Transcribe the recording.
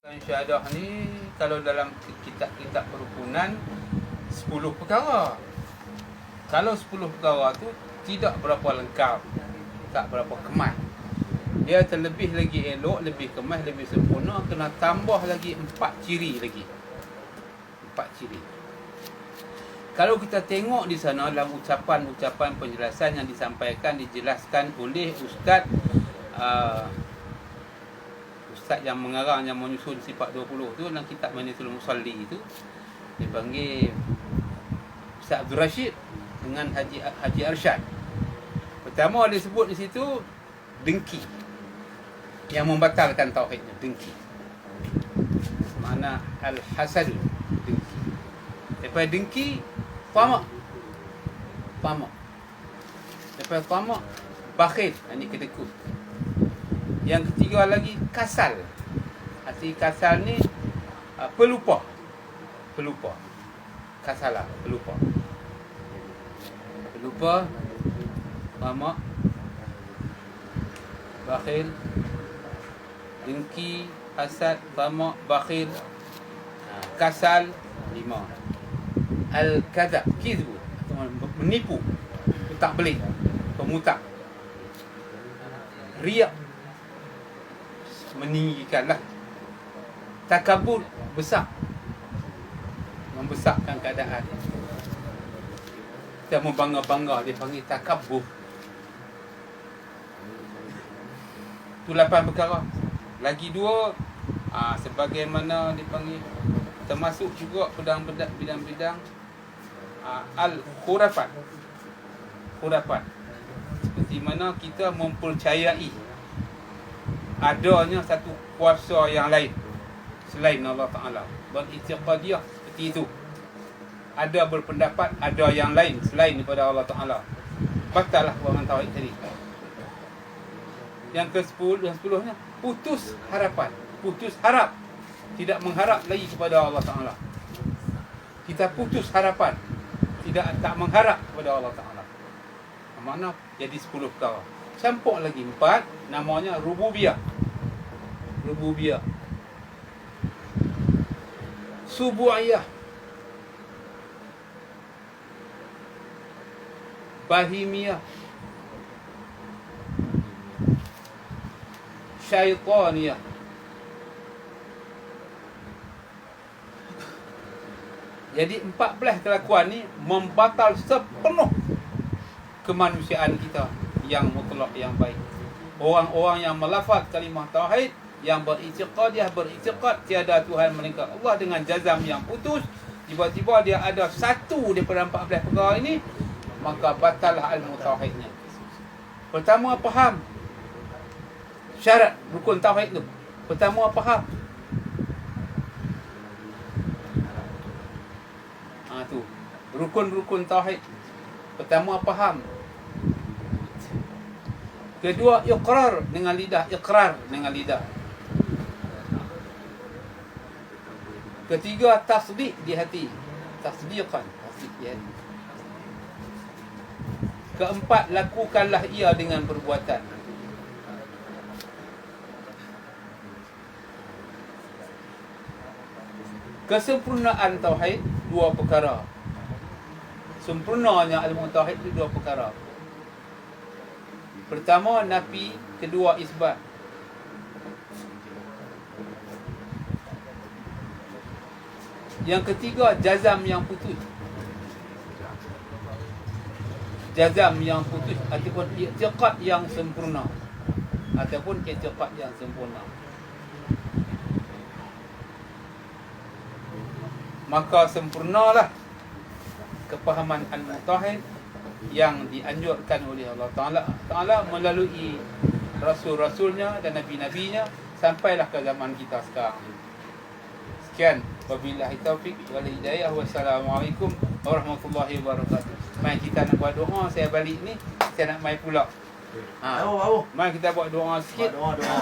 Syahadah ni kalau dalam kitab-kitab perukunan 10 perkara. Kalau 10 perkara tu tidak berapa lengkap, tak berapa kemas. Dia terlebih lagi elok, lebih kemas, lebih sempurna kena tambah lagi empat ciri lagi. Empat ciri. Kalau kita tengok di sana dalam ucapan-ucapan penjelasan yang disampaikan dijelaskan oleh ustaz uh, ustaz yang mengarang yang menyusun sifat 20 tu dalam kitab Manitul Musalli tu dipanggil Ustaz Abdul Rashid dengan Haji Haji Arsyad. Pertama dia sebut di situ dengki yang membatalkan tauhidnya dengki. Mana al-hasad dengki. Lepas dengki tamak. Tamak. Lepas tamak bakhil ini kedekut. Yang ketiga lagi kasal. Arti kasal ni uh, pelupa. Pelupa. Kasalah, pelupa. Pelupa. Mamak. Bakhil. Dengki, hasad, tamak, bakhil. Uh, kasal lima. Al-kadab, kizbu. Menipu. Tak boleh. Pemutak. Riak meninggikanlah. Takabur besar. Membesarkan keadaan. Kita membangga-bangga dia panggil takabur. Tu lapan perkara. Lagi dua aa, sebagaimana dipanggil termasuk juga bidang-bidang al-khurafat. Khurafat. Seperti mana kita mempercayai adanya satu kuasa yang lain selain Allah Taala. Beritiqadiyah seperti itu. Ada berpendapat ada yang lain selain daripada Allah Taala. Batallah orang tauhid tadi. Yang ke-10 yang 10-nya putus harapan, putus harap. Tidak mengharap lagi kepada Allah Taala. Kita putus harapan. Tidak tak mengharap kepada Allah Taala. Mana jadi 10 perkara. Campur lagi empat namanya rububiyah. Rububiyah. Subu'iyah. Bahimiyah. Syaitaniyah. Jadi empat belas kelakuan ni membatal sepenuh kemanusiaan kita yang mutlak yang baik. Orang-orang yang melafaz kalimah tauhid yang beriktiqadiyah beriktiqad tiada Tuhan melainkan Allah dengan jazam yang putus tiba-tiba dia ada satu daripada 14 perkara ini maka batallah ilmu tauhidnya. Pertama faham syarat rukun tauhid tu. Pertama faham Ha tu. Rukun-rukun tauhid. Pertama faham Kedua iqrar dengan lidah, iqrar dengan lidah. Ketiga tasdiq di hati. Tasdiqan, tasdiq di hati. Keempat lakukanlah ia dengan perbuatan. Kesempurnaan tauhid dua perkara. Sempurnanya ilmu tauhid itu dua perkara. Pertama nafi, kedua isbat. Yang ketiga jazam yang putus. Jazam yang putus ataupun i'tiqad yang sempurna. Ataupun i'tiqad yang sempurna. Maka sempurnalah kepahaman al-mutahid yang dianjurkan oleh Allah Taala Taala melalui rasul-rasulnya dan nabi-nabinya sampailah ke zaman kita sekarang. Sekian wabillahi taufik wal hidayah wassalamualaikum warahmatullahi wabarakatuh. Mai kita nak buat doa saya balik ni saya nak mai pula. Ha. Baru. Mai kita buat doa sikit. Buat doa, doa.